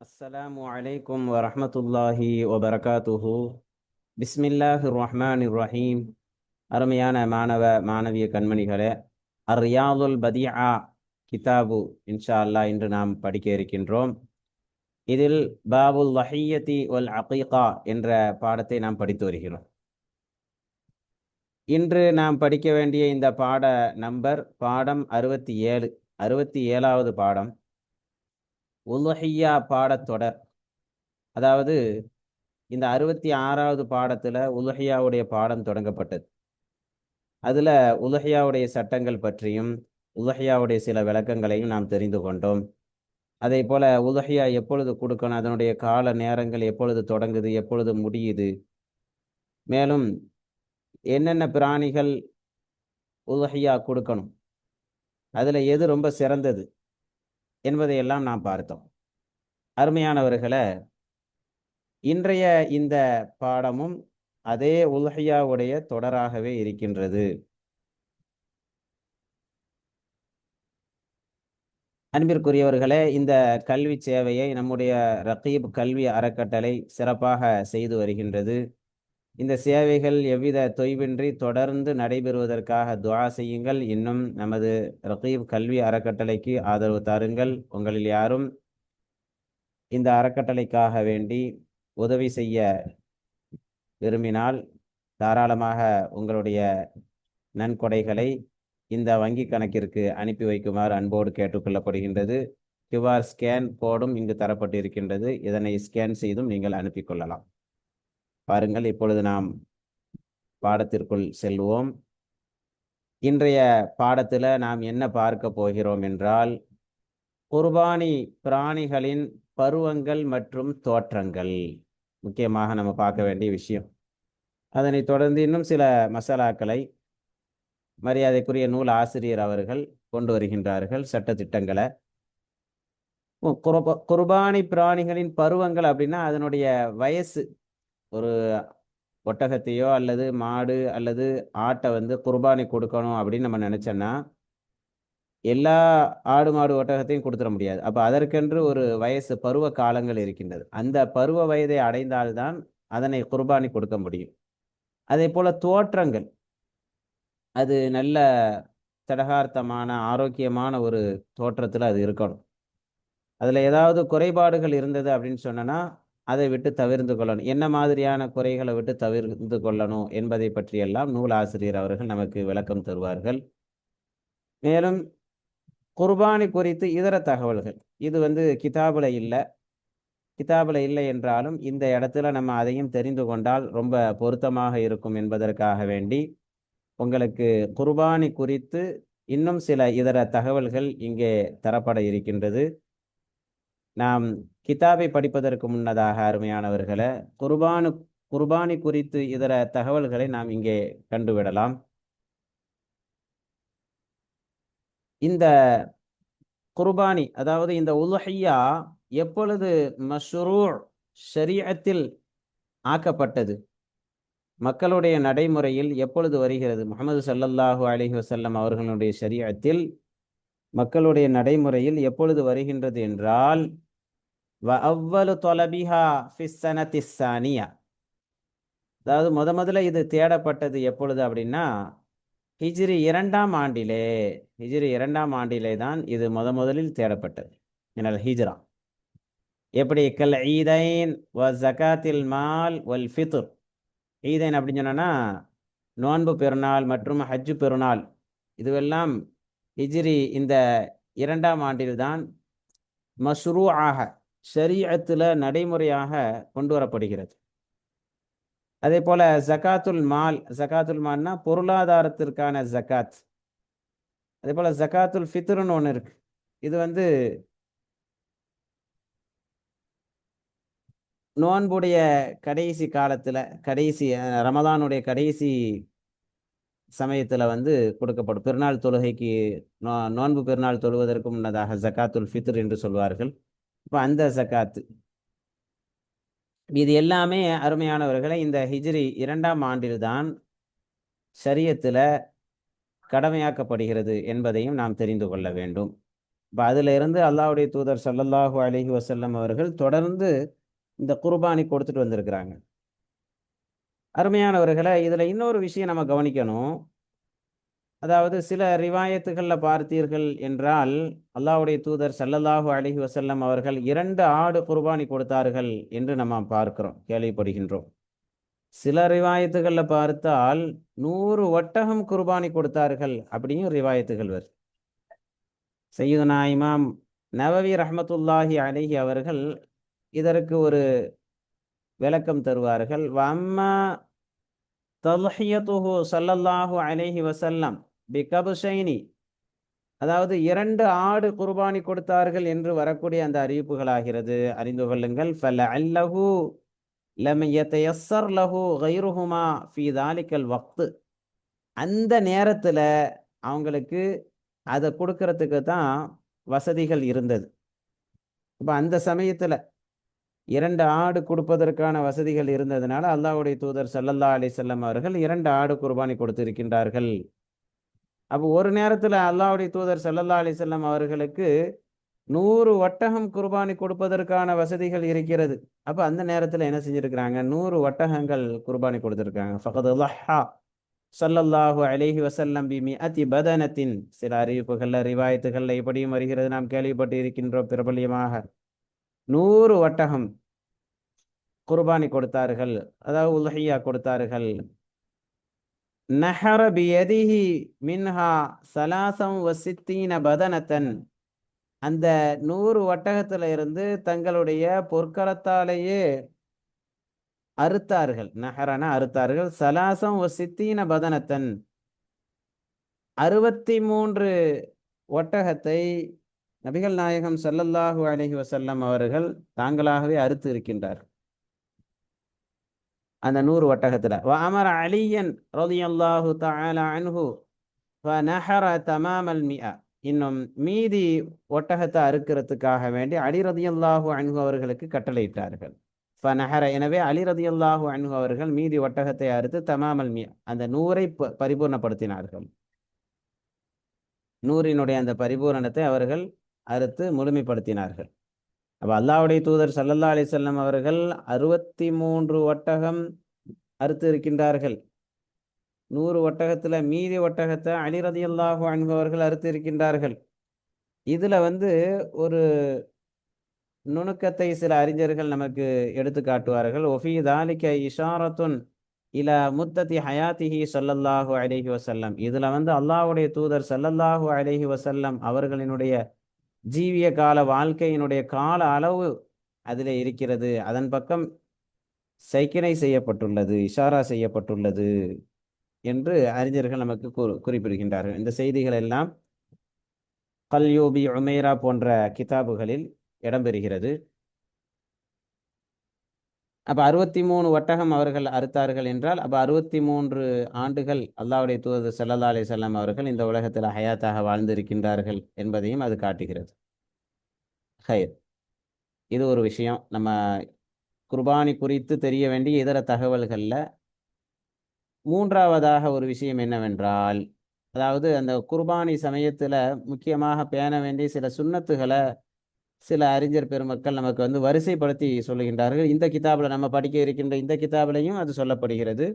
السلام عليكم ورحمة الله وبركاته بسم الله الرحمن الرحيم அருமையான மாணவ மாணவிய கண்மணிகளே அர் ரியாதுல் பதிஆ கிதாபு இன்ஷா அல்லாஹ் இன்று நாம் படிக்க இருக்கின்றோம் இதில் பாபுல் வஹியத்தி வல் அகீகா என்ற பாடத்தை நாம் படித்து வருகிறோம் இன்று நாம் படிக்க வேண்டிய இந்த பாட நம்பர் பாடம் அறுபத்தி ஏழு அறுபத்தி ஏழாவது பாடம் உலுஹியா பாடத்தொடர் அதாவது இந்த அறுபத்தி ஆறாவது பாடத்தில் உலுஹியாவுடைய பாடம் தொடங்கப்பட்டது. அதில் உலுஹியாவுடைய சட்டங்கள் பற்றியும் உலுஹியாவுடைய சில விளக்கங்களையும் நாம் தெரிந்து கொண்டோம். அதே போல் உலுஹியா எப்பொழுது கொடுக்கணும் அதனுடைய கால நேரங்கள் எப்பொழுது தொடங்குது எப்பொழுது முடியுது? மேலும் என்னென்ன பிராணிகள் உலுஹியா கொடுக்கணும்? அதில் எது ரொம்ப சிறந்தது? என்பதையெல்லாம் நாம் பார்த்தோம். அருமையானவர்களை இன்றைய இந்த பாடமும் அதே உலகையாவுடைய தொடராகவே இருக்கின்றது. அன்பிற்குரியவர்களே இந்த கல்வி சேவையை நம்முடைய ரகீப் கல்வி அறக்கட்டளை சிறப்பாக செய்து வருகின்றது. இந்த சேவைகள் எவ்வித தொய்வின்றி தொடர்ந்து நடைபெறுவதற்காக துவா செய்யுங்கள். இன்னும் நமது ரகீப் கல்வி அறக்கட்டளைக்கு ஆதரவு தாருங்கள். உங்களில் யாரும் இந்த அறக்கட்டளைக்காக வேண்டி உதவி செய்ய விரும்பினால் தாராளமாக உங்களுடைய நன்கொடைகளை இந்த வங்கி கணக்கிற்கு அனுப்பி வைக்குமாறு அன்போடு கேட்டுக்கொள்ளப்படுகின்றது. கியூஆர் ஸ்கேன் கோடும் இங்கு தரப்பட்டிருக்கின்றது. இதனை ஸ்கேன் செய்தும் நீங்கள் அனுப்பிக்கொள்ளலாம் பாருங்கள் இப்பொழுது நாம் பாடத்திற்குள் செல்வோம். இன்றைய பாடத்தில் நாம் என்ன பார்க்க போகிறோம் என்றால் குர்பானி பிராணிகளின் பருவங்கள் மற்றும் தோற்றங்கள். முக்கியமாக நம்ம பார்க்க வேண்டிய விஷயம். அதனைத் தொடர்ந்து இன்னும் சில மசாலாக்களை மரியாதைக்குரிய நூல் ஆசிரியர் அவர்கள் கொண்டு வருகின்றார்கள் சட்ட திட்டங்களை குர்பானி பிராணிகளின் பருவங்கள் அப்படின்னா அதனுடைய வயசு ஒரு ஒட்டகத்தையோ அல்லது மாடு அல்லது ஆட்டை வந்து குர்பானி கொடுக்கணும் அப்படின்னு நம்ம நினச்சோன்னா எல்லா ஆடு மாடு ஒட்டகத்தையும் கொடுத்துட முடியாது. அப்போ அதற்கென்று ஒரு வயசு பருவ காலங்கள் இருக்கின்றது. அந்த பருவ வயதை அடைந்தால்தான் அதனை குர்பானி கொடுக்க முடியும். அதே போல் தோற்றங்கள். அது நல்ல தடகார்த்தமான ஆரோக்கியமான ஒரு தோற்றத்தில் அது இருக்கணும். அதில் ஏதாவது குறைபாடுகள் இருந்தது அப்படின்னு சொன்னோன்னா அதை விட்டு தவிர்ந்து கொள்ளணும். என்ன மாதிரியான குறைகளை விட்டு தவிர்த்து கொள்ளணும் என்பதை பற்றியெல்லாம் நூல் ஆசிரியர் அவர்கள் நமக்கு விளக்கம் தருவார்கள். மேலும் குர்பானி குறித்து இதர தகவல்கள். இது வந்து கிதாபில் இல்லை. கிதாபில் இல்லை என்றாலும் இந்த இடத்துல நம்ம அதையும் தெரிந்து கொண்டால் ரொம்ப பொருத்தமாக இருக்கும் என்பதற்காக வேண்டி உங்களுக்கு குர்பானி குறித்து இன்னும் சில இதர தகவல்கள் இங்கே தரப்பட இருக்கின்றது. நாம் கிதாபை படிப்பதற்கு முன்னதாக அருமையானவர்களை குர்பானு குர்பானி குறித்து இதர தகவல்களை நாம் இங்கே கண்டுவிடலாம். இந்த குர்பானி அதாவது இந்த உலுஹையா எப்பொழுது மஷ்ரூ ஷரீஅத்தில் ஆக்கப்பட்டது? மக்களுடைய நடைமுறையில் எப்பொழுது வருகிறது? முகமது சல்லல்லாஹு அலிஹி வசல்லம் அவர்களுடைய சரீரத்தில் மக்களுடைய நடைமுறையில் எப்பொழுது வருகின்றது என்றால் வ அவ்வலு தொலபிஹா ஃபிஸ்ஸனத்திஸ்ஸானியா அதாவது முத முதல்ல இது தேடப்பட்டது எப்பொழுது அப்படின்னா ஹிஜ்ரி இரண்டாம் ஆண்டிலே ஹிஜ்ரி இரண்டாம் ஆண்டிலே தான் இது முத முதலில் தேடப்பட்டது. என்னால் ஹிஜ்ரா. எப்படி? கல் ஈதைன் வ ஜகாத்தில் மால் வல் ஃபித்துர் ஈதைன் அப்படின்னு சொன்னோன்னா நோன்பு பெருநாள் மற்றும் ஹஜ்ஜு பெருநாள். இதுவெல்லாம் ஹிஜ்ரி இந்த இரண்டாம் ஆண்டில்தான் மஷ்ரூ ஆக ஷரியத்தில் நடைமுறையாக கொண்டு வரப்படுகிறது அதே போல ஜக்காத்துல் மால் ஜக்காத்துல் மால்னா பொருளாதாரத்திற்கான ஜக்காத். அதே போல ஜக்காத்துல் ஃபித்ருன்னு ஒன்று இருக்கு. இது வந்து நோன்புடைய கடைசி காலத்தில் கடைசி ரமதானுடைய கடைசி சமயத்தில் வந்து கொடுக்கப்படும். பெருநாள் தொழுகைக்கு நோ நோன்பு பெருநாள் தொழுவதற்கு முன்னதாக ஜக்காத்துல் ஃபித்ர் என்று சொல்வார்கள். இப்போ அந்த ஜக்காத்து. இது எல்லாமே அருமையானவர்களை இந்த ஹிஜ்ரி இரண்டாம் ஆண்டில்தான் சரியத்தில் கடமையாக்கப்படுகிறது என்பதையும் நாம் தெரிந்து கொள்ள வேண்டும். இப்போ அதுல இருந்து அல்லாவுடைய தூதர் சல்லல்லாஹு அலஹி வசல்லம் அவர்கள் தொடர்ந்து இந்த குர்பானி கொடுத்துட்டு வந்திருக்கிறாங்க. அருமையானவர்களை இதுல இன்னொரு விஷயம் நம்ம கவனிக்கணும். அதாவது சில ரிவாயத்துகளில் பார்த்தீர்கள் என்றால் அல்லாவுடைய தூதர் சல்லல்லாஹு அலஹி வசல்லம் அவர்கள் இரண்டு ஆடு குர்பானி கொடுத்தார்கள் என்று நம்ம பார்க்கிறோம் கேள்விப்படுகின்றோம். சில ரிவாயத்துகளில் பார்த்தால் நூறு ஒட்டகம் குர்பானி கொடுத்தார்கள் அப்படியும் ரிவாயத்துகள் வருது. சையுதனா இமாம் நவவி ரஹமத்துல்லாஹி அலஹி அவர்கள் இதற்கு ஒரு விளக்கம் தருவார்கள். வம்மா தல்ஹியத்துஹு சல்லல்லாஹு அலைஹி வசல்லம் பிகபுஷைனி அதாவது இரண்டு ஆடு குர்பானி கொடுத்தார்கள் என்று வரக்கூடிய அந்த அறிவிப்புகளாகிறது. அறிந்து கொள்ளுங்கள். ஃபல அல்லஹு லம் லஹு கைருஹுமா ஃபி தாலிக்கல் வக்து. அந்த நேரத்தில் அவங்களுக்கு அதை கொடுக்கறதுக்கு தான் வசதிகள் இருந்தது. இப்போ அந்த சமயத்தில் இரண்டு ஆடு கொடுப்பதற்கான வசதிகள் இருந்ததுனால அல்லாவுடைய தூதர் சல்லல்லா அலி செல்லம் அவர்கள் இரண்டு ஆடு குர்பானி கொடுத்திருக்கின்றார்கள். அப்போ ஒரு நேரத்தில் அல்லாவுடைய தூதர் செல்லல்லா அலி செல்லம் அவர்களுக்கு நூறு ஒட்டகம் குர்பானி கொடுப்பதற்கான வசதிகள் இருக்கிறது. அப்போ அந்த நேரத்தில் என்ன செஞ்சுருக்கிறாங்க? நூறு ஒட்டகங்கள் குர்பானி கொடுத்துருக்காங்க. ஃபகதுல்லஹா சல்லல்லாஹு ஸல்லல்லாஹு அலைஹி பிமி அதி பதனத்தின். சில அறிவிப்புகளில் ரிவாயத்துகளில் இப்படியும் வருகிறது. நாம் கேள்விப்பட்டு இருக்கின்றோம் பிரபல்யமாக. நூறு ஒட்டகம் குர்பானி கொடுத்தார்கள். அதாவது உலகையா கொடுத்தார்கள். நஹர பியதிஹி மின்ஹா சலாசம் வசித்தீன பதனத்தன். அந்த நூறு ஒட்டகத்துல இருந்து தங்களுடைய பொற்களத்தாலேயே அறுத்தார்கள். நஹரன அறுத்தார்கள். சலாசம் வசித்தீன பதனத்தன். அறுபத்தி மூன்று ஒட்டகத்தை நபிகள் நாயகம் சல்லல்லாஹு அலஹி வசல்லம் அவர்கள் தாங்களாகவே அறுத்து இருக்கின்றார் அந்த நூறு ஒட்டகத்துல வாமர அலியன் ரலியல்லாஹு தஆலா அன்ஹு நஹர தமாமல் மியா இன்னும் மீதி ஒட்டகத்தை அறுக்கிறதுக்காக வேண்டி அலி ரதியல்லாஹு அன்ஹு அவர்களுக்கு கட்டளையிட்டார்கள். ஃபநஹர எனவே அலி ரதியல்லாஹு அன்ஹு அவர்கள் மீதி ஒட்டகத்தை அறுத்து தமாமல் மியா அந்த நூரை ப- பரிபூர்ணப்படுத்தினார்கள். நூறினுடைய அந்த பரிபூரணத்தை அவர்கள் அறுத்து முழுமைப்படுத்தினார்கள். அப்போ அல்லாவுடைய தூதர் சல்லல்லா அலைஹி அவர்கள் அறுபத்தி மூன்று ஒட்டகம் அறுத்து இருக்கின்றார்கள். நூறு ஒட்டகத்தில் மீதி ஒட்டகத்தை அலி அல்லாஹு அன்ஹு அறுத்து இருக்கின்றார்கள். இதில் வந்து ஒரு நுணுக்கத்தை சில அறிஞர்கள் நமக்கு எடுத்து காட்டுவார்கள். ஒஃபி தாலிக்க இஷாரத்துன் இல முத்தத்தி ஹயாத்திஹி சொல்லல்லாஹு அலைஹி வசல்லம் இதில் வந்து அல்லாஹ்வுடைய தூதர் சல்லல்லாஹு அலைஹி வசல்லம் அவர்களினுடைய ஜீவிய கால வாழ்க்கையினுடைய கால அளவு அதில் இருக்கிறது. அதன் பக்கம் சைக்கிணை செய்யப்பட்டுள்ளது இஷாரா செய்யப்பட்டுள்ளது என்று அறிஞர்கள் நமக்கு குறிப்பிடுகின்றார்கள். இந்த செய்திகள் எல்லாம் கல்யூபி உமேரா போன்ற கிதாபுகளில் இடம்பெறுகிறது. அப்போ அறுபத்தி மூணு ஒட்டகம் அவர்கள் அறுத்தார்கள் என்றால் அப்போ அறுபத்தி மூன்று ஆண்டுகள் அல்லாவுடைய தூதர் ஸல்லல்லாஹு அலி வஸல்லம் அவர்கள் இந்த உலகத்தில் ஹயாத்தாக வாழ்ந்திருக்கின்றார்கள் என்பதையும் அது காட்டுகிறது. ஹயர் இது ஒரு விஷயம். நம்ம குர்பானி குறித்து தெரிய வேண்டிய இதர தகவல்களில் மூன்றாவதாக ஒரு விஷயம் என்னவென்றால் அதாவது அந்த குர்பானி சமயத்தில் முக்கியமாக பேண வேண்டிய சில சுண்ணத்துகளை சில அறிஞர் பெருமக்கள் நமக்கு வந்து வரிசைப்படுத்தி சொல்லுகின்றார்கள். இந்த கிதாபில் நம்ம படிக்க இருக்கின்ற இந்த கிதாபிலையும் அது சொல்லப்படுகிறது.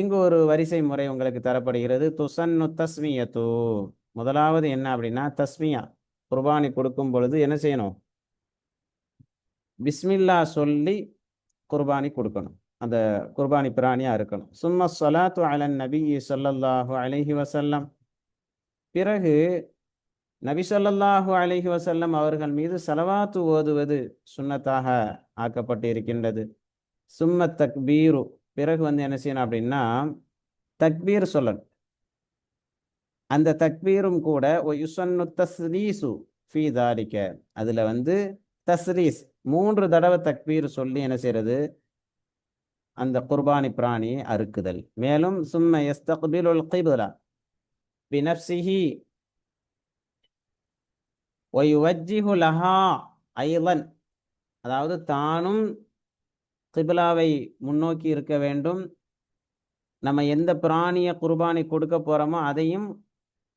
இங்கு ஒரு வரிசை முறை உங்களுக்கு தரப்படுகிறது. துசன்னு தஸ்மியத்து. முதலாவது என்ன அப்படின்னா தஸ்மியா குர்பானி கொடுக்கும் பொழுது என்ன செய்யணும்? பிஸ்மில்லா சொல்லி குர்பானி கொடுக்கணும். அந்த குர்பானி பிராணியாக இருக்கணும். சும்மா சொலாத்து அலன் நபி சொல்லல்லாஹு அலஹி வசல்லம் பிறகு நபிசல்லாஹு அலஹி வசல்லம் அவர்கள் மீது செலவாத்து ஓதுவது சுன்னத்தாக ஆக்கப்பட்டு இருக்கின்றது சும்ம தக்பீரு. பிறகு வந்து என்ன செய்யணும் அப்படின்னா தக்பீர் சொல்லணும். அந்த தக்பீரும் கூட யுசன்னு தஸ்ரீசு ஃபீ தாரிக்க அதுல வந்து தஸ்ரீஸ் மூன்று தடவை தக்பீர் சொல்லி என்ன செய்யறது? அந்த குர்பானி பிராணியை அறுக்குதல். மேலும் சும்ம யஸ்தக்பிலுல் கிப்லா. பினப்சிஹி ஒய்வஜிஹு லஹா ஐலன் அதாவது தானும் கிபிலாவை முன்னோக்கி இருக்க வேண்டும். நம்ம எந்த பிராணிய குர்பானி கொடுக்க போறோமோ அதையும்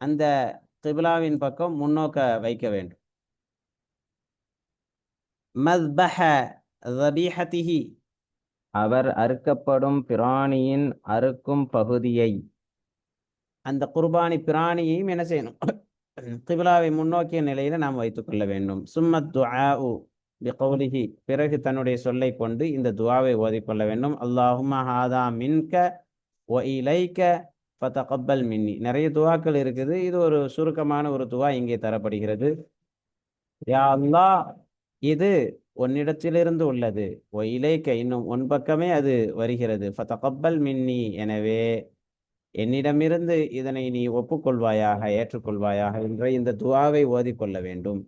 அந்த கிபிலாவின் பக்கம் முன்னோக்க வைக்க வேண்டும். மத்பஹ தபீஹதிஹி அவர் அறுக்கப்படும் பிராணியின் அறுக்கும் பகுதியை. அந்த குர்பானி பிராணியையும் என்ன செய்யணும்? கிபிலாவை முன்னோக்கிய நிலையில நாம் வைத்துக்கொள்ள வேண்டும். சும்மத் துஆ பிகௌலிஹி. பிறகு தன்னுடைய சொல்லை கொண்டு இந்த துவாவை ஓதிக்கொள்ள வேண்டும். அல்லாஹுமா ஹாதா மின்க ஒ இலைக்க ஃபதகப்பல் மின்னி. நிறைய துவாக்கள் இருக்குது. இது ஒரு சுருக்கமான ஒரு துவா இங்கே தரப்படுகிறது. யா அல்லாஹ் இது உன்னிடத்திலிருந்து உள்ளது. ஒ இலைக்க இன்னும் உன் பக்கமே அது வருகிறது. ஃபதகப்பல் மின்னி. எனவே என்னிடமிருந்து இதனை நீ ஒப்புக்கொள்வாயாக ஏற்றுக்கொள்வாயாக என்ற இந்த துவாவை ஓதிக்கொள்ள வேண்டும்.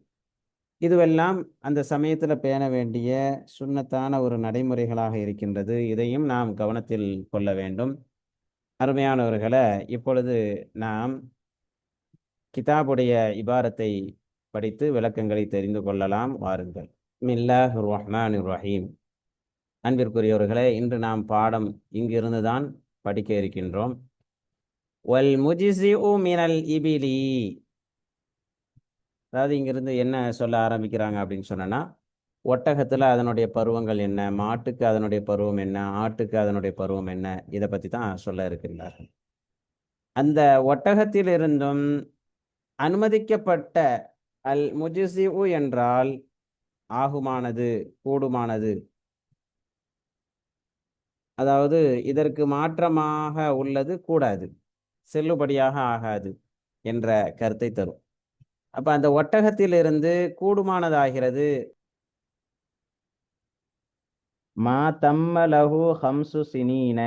இதுவெல்லாம் அந்த சமயத்தில் பேண வேண்டிய சுண்ணத்தான ஒரு நடைமுறைகளாக இருக்கின்றது. இதையும் நாம் கவனத்தில் கொள்ள வேண்டும். அருமையானவர்களை இப்பொழுது நாம் கிதாபுடைய இபாரத்தை படித்து விளக்கங்களை தெரிந்து கொள்ளலாம். வாருங்கள். மில்லாஹ் ரஹ்மான் ரஹீம் அன்பிற்குரியவர்களே இன்று நாம் பாடம் இங்கிருந்து தான் படிக்க இருக்கின்றோம். வல் முஜிசிஉ மினல் இபிலி அதாவது இங்கிருந்து என்ன சொல்ல ஆரம்பிக்கிறாங்க அப்படின்னு சொன்னோன்னா ஒட்டகத்தில் அதனுடைய பருவங்கள் என்ன மாட்டுக்கு அதனுடைய பருவம் என்ன ஆட்டுக்கு அதனுடைய பருவம் என்ன இதை பற்றி தான் சொல்ல இருக்கின்றார்கள். அந்த ஒட்டகத்திலிருந்தும் அனுமதிக்கப்பட்ட அல் முஜிசிஉ என்றால் ஆகுமானது கூடுமானது? அதாவது இதற்கு மாற்றமாக உள்ளது கூடாது. செல்லுபடியாக ஆகாது என்ற கருத்தை தரும். அப்ப அந்த ஒட்டகத்திலிருந்து கூடுமானதாகிறது? மா தம்மலகு ஹம்சு சினீன.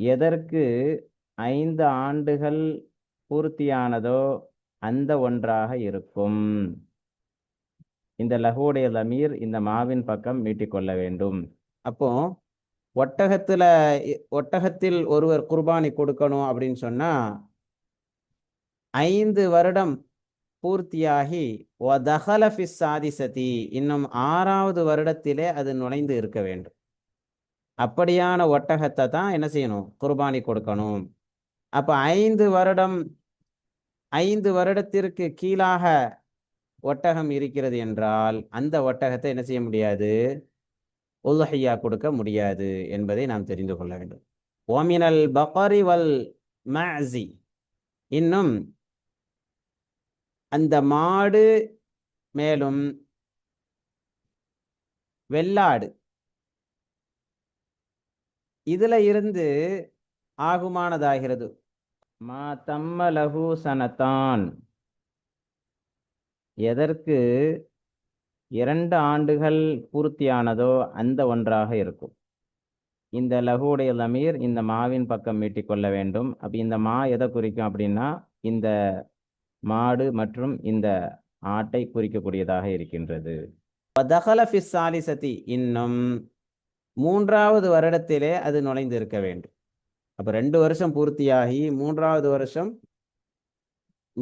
எதற்கு ஐந்து ஆண்டுகள் பூர்த்தியானதோ அந்த ஒன்றாக இருக்கும். இந்த லகுவுடைய லமீர் இந்த மாவின் பக்கம் மீட்டிக்கொள்ள வேண்டும். அப்போ ஒட்டகத்தில் ஒட்டகத்தில் ஒருவர் குர்பானி கொடுக்கணும் அப்படின்னு சொன்னால் ஐந்து வருடம் பூர்த்தியாகி ஒதஹலஃபி சாதிசதி இன்னும் ஆறாவது வருடத்திலே அது நுழைந்து இருக்க வேண்டும். அப்படியான ஒட்டகத்தை தான் என்ன செய்யணும்? குர்பானி கொடுக்கணும். அப்போ ஐந்து வருடம் ஐந்து வருடத்திற்கு கீழாக ஒட்டகம் இருக்கிறது என்றால் அந்த ஒட்டகத்தை என்ன செய்ய முடியாது? உல்லஹியா கொடுக்க முடியாது என்பதை நாம் தெரிந்து கொள்ள வேண்டும். ஓமினல் பகரி வல் மசி இன்னும் அந்த மாடு மேலும் வெள்ளாடு. இதுல இருந்து ஆகுமானதாகிறது? மா தம்ம லகு சனத்தான். எதற்கு இரண்டு ஆண்டுகள் பூர்த்தியானதோ அந்த ஒன்றாக இருக்கும். இந்த லகுவுடைய லமீர் இந்த மாவின் பக்கம் மீட்டிக்கொள்ள வேண்டும். அப்படி இந்த மா எதை குறிக்கும் அப்படின்னா இந்த மாடு மற்றும் இந்த ஆட்டை குறிக்கக்கூடியதாக இருக்கின்றது. சாலிசதி இன்னும் மூன்றாவது வருடத்திலே அது நுழைந்து இருக்க வேண்டும். அப்ப ரெண்டு வருஷம் பூர்த்தியாகி மூன்றாவது வருஷம்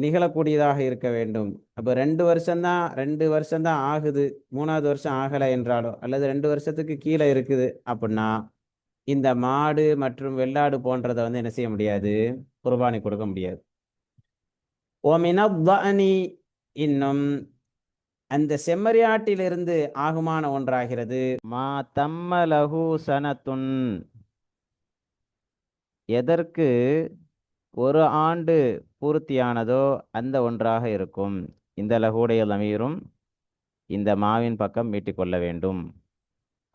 நிகழக்கூடியதாக இருக்க வேண்டும். அப்போ ரெண்டு வருஷம்தான் ரெண்டு வருஷம்தான் ஆகுது. மூணாவது வருஷம் ஆகலை என்றாலோ அல்லது ரெண்டு வருஷத்துக்கு கீழே இருக்குது அப்படின்னா இந்த மாடு மற்றும் வெள்ளாடு போன்றதை வந்து என்ன செய்ய முடியாது? குர்பானி கொடுக்க முடியாது. ஓமினி இன்னும் அந்த செம்மறியாட்டிலிருந்து ஆகுமான ஒன்றாகிறது. மா தம்மலகு சனத்துன். எதற்கு ஒரு ஆண்டு பூர்த்தியானதோ அந்த ஒன்றாக இருக்கும். இந்த லகுடைய லமீரும் இந்த மாவின் பக்கம் மீட்டிக்கொள்ள வேண்டும்.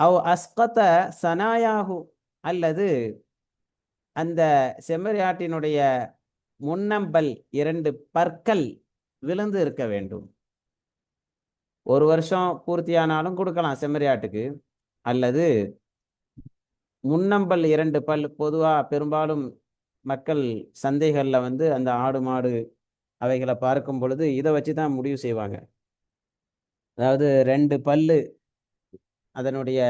அவ் அஸ்கத சனாயாகு அல்லது அந்த செம்மறியாட்டினுடைய முன்னம்பல் இரண்டு பற்கள் விழுந்து இருக்க வேண்டும். ஒரு வருஷம் பூர்த்தியானாலும் கொடுக்கலாம் செம்மறியாட்டுக்கு அல்லது முன்னம்பல் இரண்டு பல் பொதுவாக பெரும்பாலும் மக்கள் சந்தைகளில் வந்து அந்த ஆடு மாடு அவைகளை பார்க்கும் பொழுது இதை வச்சு தான் முடிவு செய்வாங்க. அதாவது ரெண்டு பல்லு அதனுடைய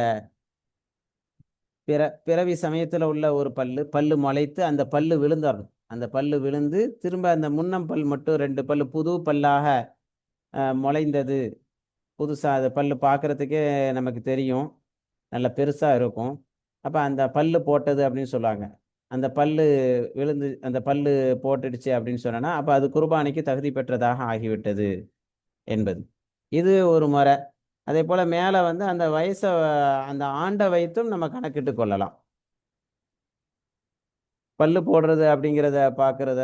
பிற பிறவி சமயத்தில் உள்ள ஒரு பல்லு பல்லு முளைத்து அந்த பல்லு விழுந்துடணும் அந்த பல்லு விழுந்து திரும்ப அந்த முன்னம்பல் மட்டும் ரெண்டு பல்லு புது பல்லாக முளைந்தது. புதுசாக அது பல்லு பார்க்குறதுக்கே நமக்கு தெரியும். நல்ல பெருசாக இருக்கும். அப்போ அந்த பல்லு போட்டது அப்படின்னு சொல்லுவாங்க. அந்த பல்லு விழுந்து அந்த பல்லு போட்டுடுச்சு அப்படின்னு சொன்னா அப்போ அது குர்பானிக்கு தகுதி பெற்றதாக ஆகிவிட்டது என்பது. இது ஒரு முறை. அதே போல் மேலே வந்து அந்த வயசை அந்த ஆண்டை வைத்தும் நம்ம கணக்கிட்டு கொள்ளலாம். பல்லு போடுறது அப்படிங்கிறத பார்க்கறத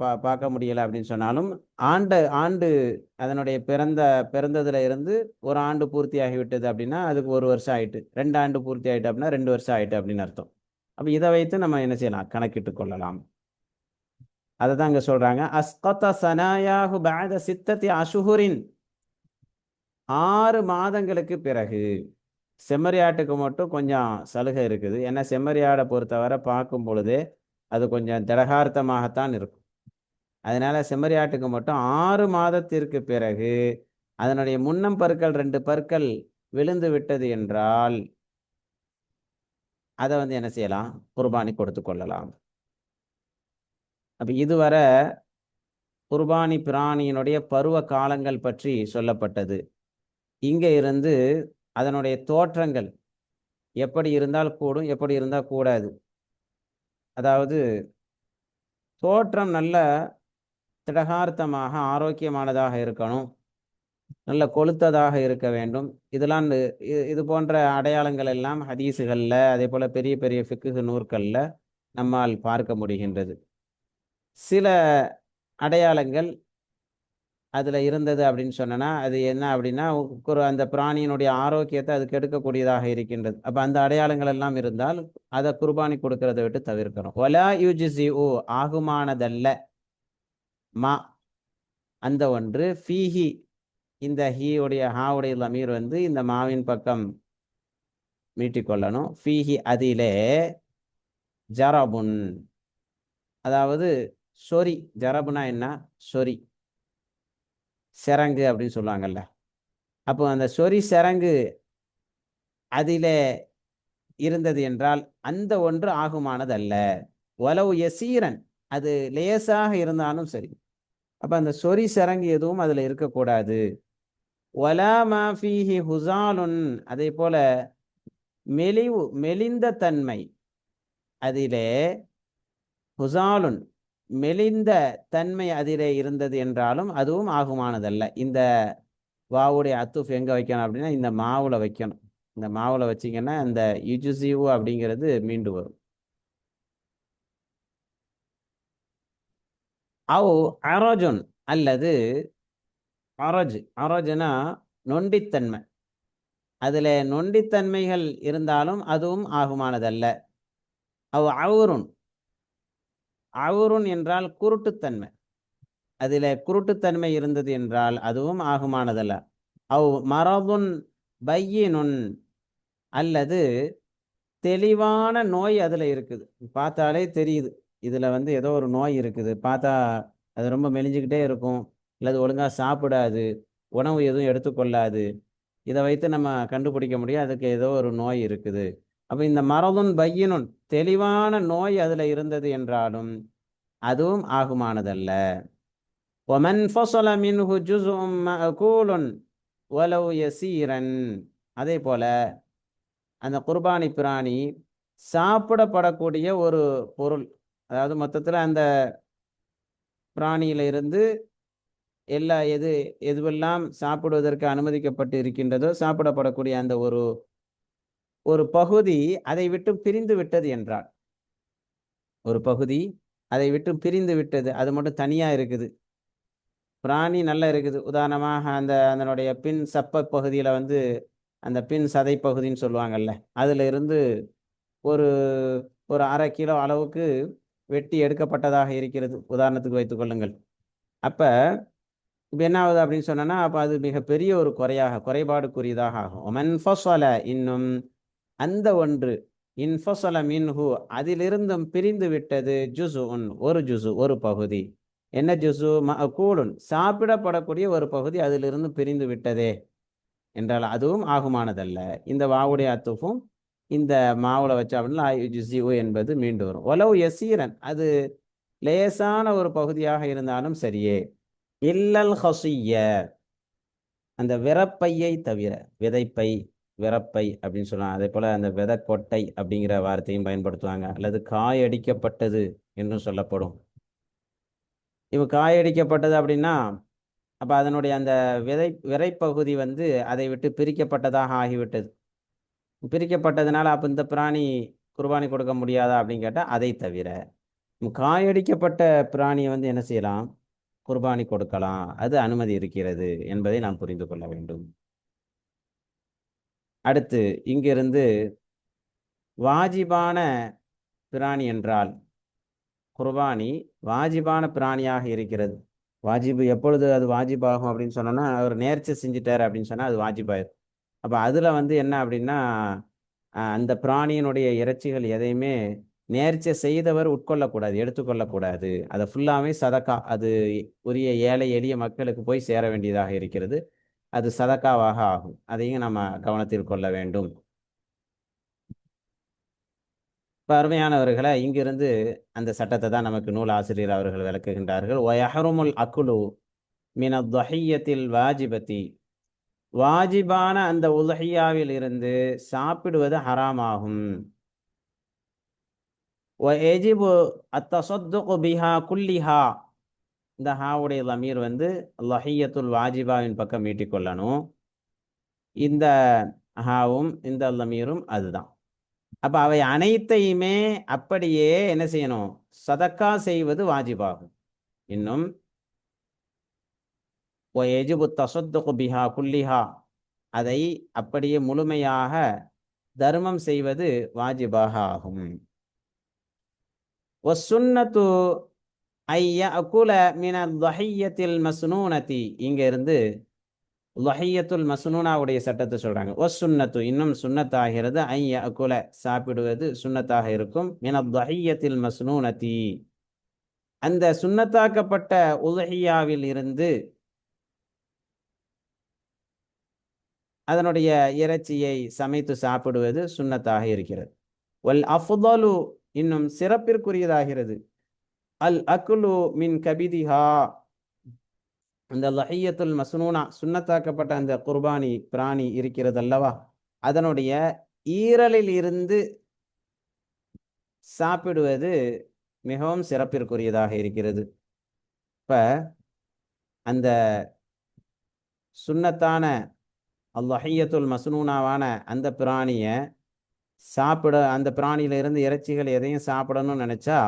பா பார்க்க முடியலை அப்படின்னு சொன்னாலும் ஆண்டு ஆண்டு அதனுடைய பிறந்த பிறந்ததுல இருந்து ஒரு ஆண்டு பூர்த்தி ஆகிவிட்டது அப்படின்னா அதுக்கு ஒரு வருஷம் ஆயிட்டு ரெண்டு ஆண்டு பூர்த்தி ஆயிட்டு அப்படின்னா ரெண்டு வருஷம் ஆயிட்டு அப்படின்னு அர்த்தம். அப்போ இதை வைத்து நம்ம என்ன செய்யலாம்? கணக்கிட்டு கொள்ளலாம். அதை தான் இங்கே சொல்கிறாங்க அஸ்கத சனாயாஹு பாத சித்தத்தி அசுஹுரின் ஆறு மாதங்களுக்கு பிறகு செம்மறியாட்டுக்கு மட்டும் கொஞ்சம் சலுகை இருக்குது. ஏன்னா செம்மறியாடை பொறுத்தவரை பார்க்கும் பொழுதே அது கொஞ்சம் திடகார்த்தமாகத்தான் இருக்கும். அதனால செம்மறியாட்டுக்கு மட்டும் ஆறு மாதத்திற்கு பிறகு அதனுடைய முன்னம் பற்கள் ரெண்டு பற்கள் விழுந்து விட்டது என்றால் அதை வந்து என்ன செய்யலாம்? குர்பானி கொடுத்து கொள்ளலாம். அப்போ இதுவரை குர்பானி பிராணியினுடைய பருவ காலங்கள் பற்றி சொல்லப்பட்டது. இங்கே இருந்து அதனுடைய தோற்றங்கள் எப்படி இருந்தால் கூடும் எப்படி இருந்தால் கூடாது. அதாவது தோற்றம் நல்ல திடகார்த்தமாக ஆரோக்கியமானதாக இருக்கணும். நல்ல கொளுத்ததாக இருக்க வேண்டும். இதெல்லாம் இது போன்ற அடையாளங்கள் எல்லாம் ஹதீஸுகளில் அதே போல் பெரிய பெரிய ஃபிக்கு நூற்களில் நம்மால் பார்க்க முடிகின்றது. சில அடையாளங்கள் அதில் இருந்தது அப்படின்னு சொன்னனா அது என்ன அப்படின்னா ஒரு அந்த பிராணியினுடைய ஆரோக்கியத்தை அது கெடுக்கக்கூடியதாக இருக்கின்றது. அப்போ அந்த அடையாளங்கள் எல்லாம் இருந்தால் அதை குர்பானி கொடுக்கறதை விட்டு தவிர்க்கிறோம் ஒலா யூஜிசி ஓ ஆகுமானதல்ல. மா அந்த ஒன்று. ஃபீஹி இந்த ஹீயுடைய ஹாவுடைய லமீர் வந்து இந்த மாவின் பக்கம் மீட்டிக்கொள்ளணும் ஃபீஹி அதிலே ஜரபுன். அதாவது சொறி. ஜரபுனா என்ன? சொறி. சிரங்கு அப்படின்னு சொல்லுவாங்கல்ல. அப்போ அந்த சொறி சரங்கு அதிலே இருந்தது என்றால் அந்த ஒன்று ஆகுமானதல்ல. உலவு எசீரன் அது லேசாக இருந்தாலும் சரி. அப்போ அந்த சொறி சரங்கு எதுவும் அதில் இருக்கக்கூடாது. ஒலா மாஃபீஹி ஹுசாலுன் அதே போல மெலிவு மெலிந்த தன்மை. அதிலே ஹுசாலுன் மெலிந்த தன்மை அதிலே இருந்தது என்றாலும் அதுவும் ஆகுமானதல்ல. இந்த வாவுடைய அத்துஃப் எங்கே வைக்கணும் அப்படின்னா இந்த மாவுல வைக்கணும். இந்த மாவுல வச்சிங்கன்னா இந்த யுஜுசிவு அப்படிங்கிறது மீண்டு வரும். அவ் அரஜுன் அல்லது அரஜ் அரஜுனா நொண்டித்தன்மை. அதில் நொண்டித்தன்மைகள் இருந்தாலும் அதுவும் ஆகுமானதல்ல. அவ் அவுருன் அவுருன் என்றால் குருட்டுத்தன்மை. அதில் குருட்டுத்தன்மை இருந்தது என்றால் அதுவும் ஆகுமானதல்ல. அவ் மரபுன் பையினுன் அல்லது தெளிவான நோய் அதில் இருக்குது. பார்த்தாலே தெரியுது. இதில் வந்து ஏதோ ஒரு நோய் இருக்குது. பார்த்தா அது ரொம்ப மெலிஞ்சுக்கிட்டே இருக்கும். அல்லது ஒழுங்காக சாப்பிடாது உணவு எதுவும் எடுத்துக்கொள்ளாது இதை வைத்து நம்ம கண்டுபிடிக்க முடியும். அதுக்கு ஏதோ ஒரு நோய் இருக்குது. அப்போ இந்த மரபுன் பையனும் தெளிவான நோய் அதில் இருந்தது என்றாலும் அதுவும் ஆகுமானதல்ல. ஒமன் ஃபசல மின்ஹு ஜுஸும் மஅகூலுன் வலவ் யசீரன். அதே போல அந்த குர்பானி பிராணி சாப்பிடப்படக்கூடிய ஒரு பொருள் அதாவது மொத்தத்தில் அந்த பிராணியில இருந்து எல்லா எது எதுவெல்லாம் சாப்பிடுவதற்கு அனுமதிக்கப்பட்டு இருக்கின்றதோ சாப்பிடப்படக்கூடிய அந்த ஒரு ஒரு பகுதி அதை விட்டு பிரிந்து விட்டது என்றால் ஒரு பகுதி அதை விட்டு பிரிந்து விட்டது. அது மட்டும் தனியாக இருக்குது. பிராணி நல்லா இருக்குது. உதாரணமாக அந்த அதனுடைய பின் சப்ப பகுதியில் வந்து அந்த பின் சதை பகுதின்னு சொல்லுவாங்கல்ல அதில் இருந்து ஒரு ஒரு அரை கிலோ அளவுக்கு வெட்டி எடுக்கப்பட்டதாக இருக்கிறது. உதாரணத்துக்கு வைத்துக்கொள்ளுங்கள் அப்போ இப்போ என்ன ஆகுது அப்படின்னு சொன்னோன்னா அப்போ அது மிகப்பெரிய ஒரு குறையாக குறைபாடுக்குரியதாக ஆகும். ஒமன் ஃபசல இன்னும் அந்த ஒன்று இன்ஃபசல மின்ஹு அதிலிருந்தும் பிரிந்து விட்டது ஜுசு உன் ஒரு ஜுசு ஒரு பகுதி. என்ன ஜுசு கூலுன் சாப்பிடப்படக்கூடிய ஒரு பகுதி அதிலிருந்து பிரிந்து விட்டதே என்றால் அதுவும் ஆகுமானதல்ல. இந்த வாவுடைய அத்துஃபும் இந்த மாவுல வச்சா அப்படின்னா ஜுசிவு என்பது மீண்டு வரும். ஒலவு எசீரன் அது லேசான ஒரு பகுதியாக இருந்தாலும் சரியே. இல்லல் ஹசிய. அந்த விரப்பையை தவிர விதைப்பை விரப்பை அப்படின்னு சொல்லலாம் அதே போல் அந்த விதக்கொட்டை அப்படிங்கிற வார்த்தையும் பயன்படுத்துவாங்க. அல்லது காயடிக்கப்பட்டது என்றும் சொல்லப்படும். இப்போ காயடிக்கப்பட்டது அப்படின்னா அப்போ அதனுடைய அந்த விதை விரைப்பகுதி வந்து அதை விட்டு பிரிக்கப்பட்டதாக ஆகிவிட்டது. பிரிக்கப்பட்டதுனால அப்போ இந்த பிராணி குர்பானி கொடுக்க முடியாதா அப்படின்னு கேட்டால் அதை தவிர காயடிக்கப்பட்ட பிராணியை வந்து என்ன செய்யலாம்? குர்பானி கொடுக்கலாம். அது அனுமதி இருக்கிறது என்பதை நாம் புரிந்து கொள்ள வேண்டும். அடுத்து இங்கிருந்து வாஜிபான பிராணி என்றால் குர்பானி வாஜிபான பிராணியாக இருக்கிறது. வாஜிபு எப்பொழுது அது வாஜிபாகும் அப்படின்னு சொன்னோன்னா அவர் நேர்ச்சி செஞ்சிட்டார் அப்படின்னு சொன்னால் அது வாஜிபாயிரும் அப்போ அதில் வந்து என்ன அப்படின்னா அந்த பிராணியினுடைய இறைச்சிகள் எதையுமே நேர்ச்சை செய்தவர் உட்கொள்ளக்கூடாது எடுத்துக்கொள்ளக்கூடாது. அதை ஃபுல்லாமே சதக்கா அது உரிய ஏழை எளிய மக்களுக்கு போய் சேர வேண்டியதாக இருக்கிறது. அது சதக்காவாக ஆகும். அதையும் நம்ம கவனத்தில் கொள்ள வேண்டும். இப்போ அருமையானவர்களை இங்கிருந்து அந்த சட்டத்தை தான் நமக்கு நூல் ஆசிரியர் அவர்கள் விளக்குகின்றார்கள். ஒயஹருமுல் அக்குலு மின தொஹையத்தில் வாஜிபத்தி வாஜிபான அந்த உலஹியாவில் இருந்து சாப்பிடுவது ஹராமாகும். எஜிபு அத்தசொத்துகு பிஹா குல்லிஹா இந்த ஹாவுடைய லமீர் வந்து லஹியத்துல் வாஜிபாவின் பக்கம் மீட்டிக்கொள்ளணும் இந்த ஹாவும் இந்த லமீரும் அதுதான். அப்போ அவை அனைத்தையுமே அப்படியே என்ன செய்யணும்? சதக்கா செய்வது வாஜிபாகும். இன்னும் எஜிபு தசொத்துகு பிஹா குல்லிஹா அதை அப்படியே முழுமையாக தர்மம் செய்வது வாஜிபாக ஆகும். ஒசுன்னத்து ஐயா அகுல மின லஹியத்தில் மஸ்னூனதி இங்க இருந்து லஹியத்துல் மஸ்னூனாவுடைய சட்டத்தை சொல்கிறாங்க ஒ சுன்னத்து இன்னும் சுன்னத்தாகிறது ஐயா அகுல சாப்பிடுவது சுன்னத்தாக இருக்கும். மின லஹியத்தில் மஸ்னூனதி அந்த சுன்னத்தாக்கப்பட்ட உலஹியாவில் இருந்து அதனுடைய இறைச்சியை சமைத்து சாப்பிடுவது சுன்னத்தாக இருக்கிறது. ஒல் அஃதலு இன்னும் சிறப்பிற்குரியதாகிறது. அல் அக்குலு மின் கபிதிஹா. அந்த லஹியத்துல் மசுனூனா சுண்ணத்தாக்கப்பட்ட அந்த குர்பானி பிராணி இருக்கிறது அல்லவா அதனுடைய ஈரலில் இருந்து சாப்பிடுவது மிகவும் சிறப்பிற்குரியதாக இருக்கிறது. இப்போ அந்த சுண்ணத்தான அல்லாஹியத்துல் மசுனூனாவான அந்த பிராணியை சாப்பிட அந்த பிராணியிலிருந்து இறைச்சிகள் எதையும் சாப்பிடணும்னு நினைச்சா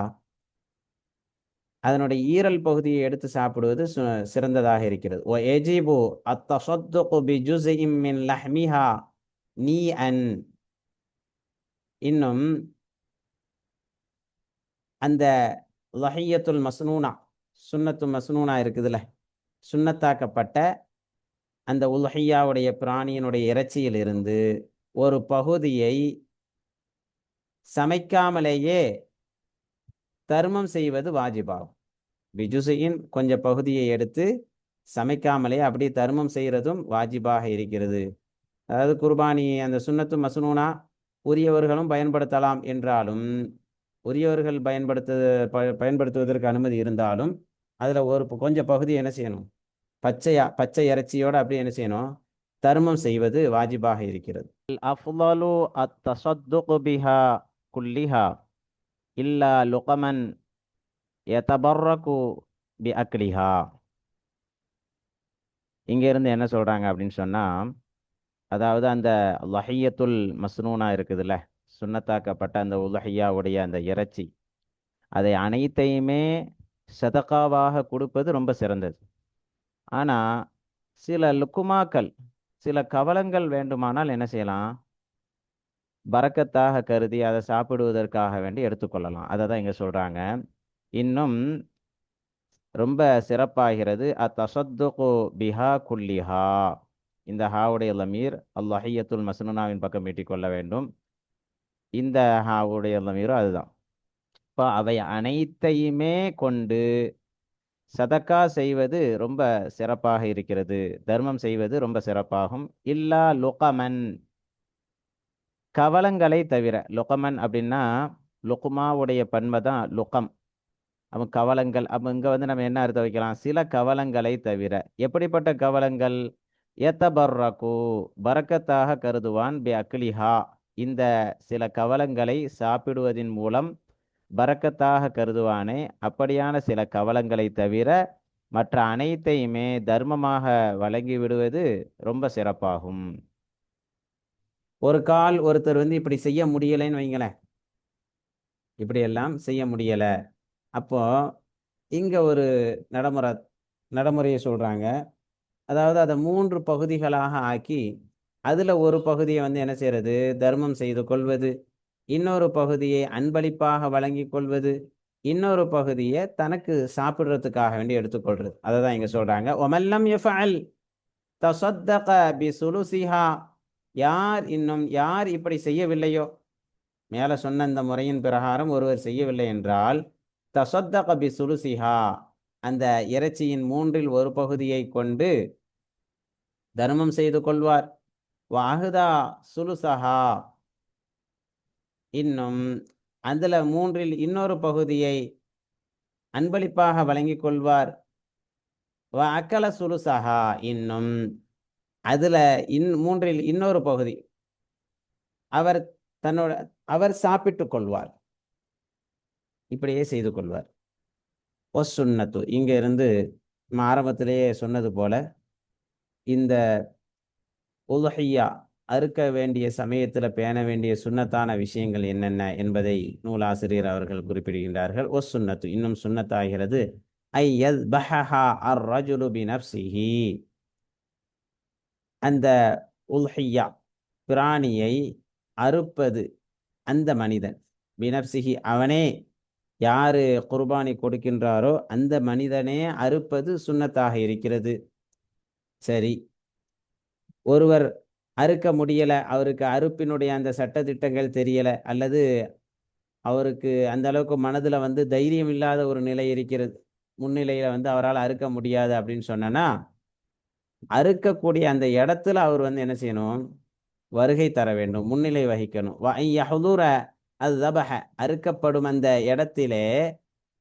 அதனுடைய ஈரல் பகுதியை எடுத்து சாப்பிடுவது சு- சிறந்ததாக இருக்கிறது. ஓ எஜிபு அத்தசொத்துகு பிஜுஸிம் மின் லஹ்மிஹா நீ அன் இன்னும் அந்த லஹையத்துல் மஸ்னூனா சுன்னத்து மஸ்னூனா இருக்குதுல்ல சுன்னத்தாக்கப்பட்ட அந்த உலஹியாவுடைய பிராணியினுடைய இறைச்சியிலிருந்து ஒரு பகுதியை சமைக்காமலேயே தர்மம் செய்வது வாஜிபாகும். பிஜுசையின் கொஞ்சம் பகுதியை எடுத்து சமைக்காமலே அப்படியே தர்மம் செய்கிறதும் வாஜிபாக இருக்கிறது. அதாவது குர்பானி அந்த சுண்ணத்து மசுனூனா உரியவர்களும் பயன்படுத்தலாம் என்றாலும் உரியவர்கள் பயன்படுத்த ப- பயன்படுத்துவதற்கு அனுமதி இருந்தாலும் அதில் ஒரு கொஞ்சம் பகுதி என்ன செய்யணும்? பச்சையா பச்சை இறைச்சியோடு அப்படியே என்ன செய்யணும்? தர்மம் செய்வது வாஜிபாக இருக்கிறது. அஃலலு அத்தசத்துகு பிஹா குல்லிஹா இல்லா லுகமன் யதபர்ரகு பி அக்லிஹா இங்கேருந்து என்ன சொல்கிறாங்க அப்படின்னு சொன்னால் அதாவது அந்த லஹியத்துல் மஸ்னூனா இருக்குதுல்ல சுண்ணத்தாக்கப்பட்ட அந்த உலஹையாவுடைய அந்த இறைச்சி அதை அனைத்தையுமே சதகாவாக கொடுப்பது ரொம்ப சிறந்தது. ஆனால் சில லுக்குமாக்கள் சில கவலங்கள் வேண்டுமானால் என்ன செய்யலாம்? பறக்கத்தாக கருதி அதை சாப்பிடுவதற்காக வேண்டி எடுத்துக்கொள்ளலாம். அதை தான் இங்கே சொல்கிறாங்க இன்னும் ரொம்ப சிறப்பாகிறது அத்தசத்துகு பிஹா குல்லிஹா. இந்த ஹாவுடைய லமீர் அல்லஹையத்துல் மசனுனாவின் பக்கம் மீட்டிக்கொள்ள வேண்டும். இந்த ஹாவுடைய லமீரும் அதுதான் இப்போ அவை அனைத்தையுமே கொண்டு சதக்கா செய்வது ரொம்ப சிறப்பாக இருக்கிறது. தர்மம் செய்வது ரொம்ப சிறப்பாகும். இல்லா லுகமன். கவலங்களை தவிர லுகமன் அப்படின்னா லுக்குமாவுடைய பன்மை தான் லுகம். அவன் கவலங்கள் அப்போ இங்கே வந்து நம்ம என்ன அர்த்தம் வைக்கலாம்? சில கவலங்களை தவிர. எப்படிப்பட்ட கவலங்கள்? எத்தபர்ரகு பரக்கத்தாக கருதுவான் பி அக்லிஹா. இந்த சில கவலங்களை சாப்பிடுவதின் மூலம் பறக்கத்தாக கருதுவானே. அப்படியான சில கவலங்களை தவிர மற்ற அனைத்தையுமே தர்மமாக வழங்கி விடுவது ரொம்ப சிறப்பாகும். ஒரு கால் ஒருத்தர் வந்து இப்படி செய்ய முடியலைன்னு வைங்களேன். இப்படியெல்லாம் செய்ய முடியலை. அப்போ இங்கே ஒரு நடைமுறை நடைமுறையை சொல்கிறாங்க அதாவது அதை மூன்று பகுதிகளாக ஆக்கி அதில் ஒரு பகுதியை வந்து என்ன செய்யறது? தர்மம் செய்து கொள்வது. இன்னொரு பகுதியை அன்பளிப்பாக வழங்கி கொள்வது. இன்னொரு பகுதியை தனக்கு சாப்பிட்றதுக்காக வேண்டி எடுத்துக்கொள்வது அதை தான் இங்கே சொல்கிறாங்க ஒமல்லம் யஃபஅல் தசத்தக பி சுலுசிஹா யார் இன்னும் யார் இப்படி செய்யவில்லையோ? மேலே சொன்ன இந்த முறையின் பிரகாரம் ஒருவர் செய்யவில்லை என்றால் தசத்த கபி சுலுசிஹா அந்த இறைச்சியின் மூன்றில் ஒரு பகுதியை கொண்டு தர்மம் செய்து கொள்வார். வாகுதா சுலுசஹா. இன்னும் அதில் மூன்றில் இன்னொரு பகுதியை அன்பளிப்பாக வழங்கிக் கொள்வார். வ அக்கல சுலுசஹா. இன்னும் அதில் இன் மூன்றில் இன்னொரு பகுதி. அவர் தன்னோட அவர் சாப்பிட்டு கொள்வார். இப்படியே செய்து கொள்வார். ஒஸ் சுண்ணத்து இங்கே இருந்து நம்ம ஆரம்பத்திலேயே சொன்னது போல இந்த உலஹையா அறுக்க வேண்டிய சமயத்தில் பேண வேண்டிய சுண்ணத்தான விஷயங்கள் என்னென்ன என்பதை நூலாசிரியர் அவர்கள் குறிப்பிடுகின்றார்கள். ஒஸ் சுண்ணத்து இன்னும் சுன்னத்தாகிறது ஐ எஸ் பஹஹா அர் ரஜுலு பி நப்சிஹி அந்த உல்ஹையா பிராணியை அறுப்பது அந்த மனிதன். பினப்சிஹி அவனே யாரு குர்பானி கொடுக்கின்றாரோ அந்த மனிதனே அறுப்பது சுண்ணத்தாக இருக்கிறது. சரி. ஒருவர் அறுக்க முடியலை அவருக்கு அறுப்பினுடைய அந்த சட்டத்திட்டங்கள் தெரியலை அல்லது அவருக்கு அந்த அளவுக்கு மனதில் வந்து தைரியம் இல்லாத ஒரு நிலை இருக்கிறது முன்னிலையில் வந்து அவரால் அறுக்க முடியாது அப்படின்னு சொன்னனா அறுக்கக்கூடிய அந்த இடத்துல அவர் வந்து என்ன செய்யணும்? வருகை தர வேண்டும் முன்னிலை வகிக்கணும். அது தபஹ அறுக்கப்படும் அந்த இடத்திலே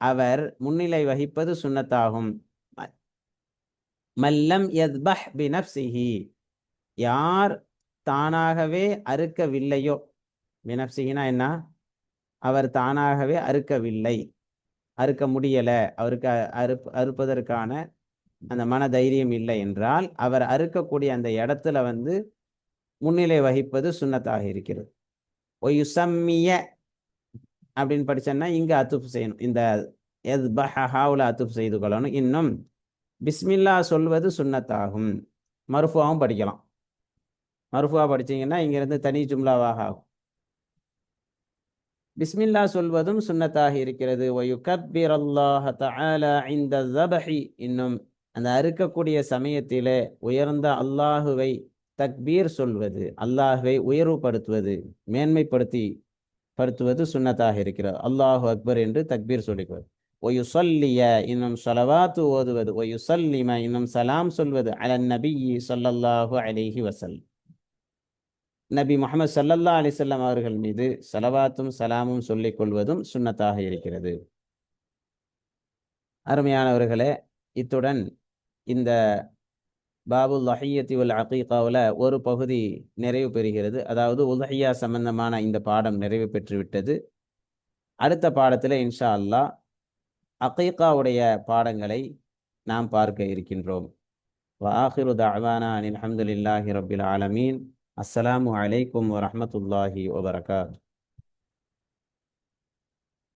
அவர் முன்னிலை வகிப்பது சுன்னத்தாகும் மல்லம் யத்பஹ் பி யார் தானாகவே அறுக்கவில்லையோ பினப்சிஹினா என்ன? அவர் தானாகவே அறுக்கவில்லை. அறுக்க முடியல. அவருக்கு அறுப் அறுப்பதற்கான அந்த மன தைரியம் இல்லை என்றால் அவர் அறுக்கக்கூடிய அந்த இடத்துல வந்து முன்னிலை வகிப்பது சுண்ணத்தாக இருக்கிறது. ஒயுசம்மிய அப்படின்னு படிச்சோன்னா இங்கே அத்துப் செய்யணும். இந்த எது பஹாவில் அத்துப் செய்து கொள்ளணும். இன்னும் பிஸ்மில்லா சொல்வது சுண்ணத்தாகும். மருஃபுவாகவும் படிக்கலாம். மருஃபுவா படிச்சீங்கன்னா இங்கிருந்து தனி ஜும்லாவாக ஆகும். பிஸ்மில்லா சொல்வதும் சுன்னத்தாக இருக்கிறது. ஒயுகப்பிர் கபீர் அல்லாஹ இந்த ஜபஹி இன்னும் அந்த அறுக்கக்கூடிய சமயத்திலே உயர்ந்த அல்லாஹுவை தக்பீர் சொல்வது அல்லாஹுவை உயர்வுபடுத்துவது மேன்மைப்படுத்தி படுத்துவது சுன்னத்தாக இருக்கிறது. அல்லாஹு அக்பர் என்று தக்பீர் சொல்லிக்குவது ஒயு சொல்லிய இன்னும் சொலவாத்து ஓதுவது ஒயு சொல்லிம இன்னும் சலாம் சொல்வது அலன் நபி சொல்லல்லாஹு அலிஹி வசல் நபி முகமது சல்லல்லா அலிசல்லாம் அவர்கள் மீது சலவாத்தும் சலாமும் சொல்லிக் கொள்வதும் சுன்னத்தாக இருக்கிறது. அருமையானவர்களே இத்துடன் இந்த பாபுல் லஹியத்தி உல் அகீகாவில் ஒரு பகுதி நிறைவு பெறுகிறது. அதாவது உலஹியா சம்பந்தமான இந்த பாடம் நிறைவு பெற்றுவிட்டது அடுத்த பாடத்தில் இன்ஷா அல்லா அகீகாவுடைய பாடங்களை நாம் பார்க்க இருக்கின்றோம். வாஹிரு தவானா அனில் அஹமதுல்லாஹி ரபில் ஆலமீன். அஸ்ஸலாமு அலைக்கும் வரமத்துல்லாஹி வபரகாத்.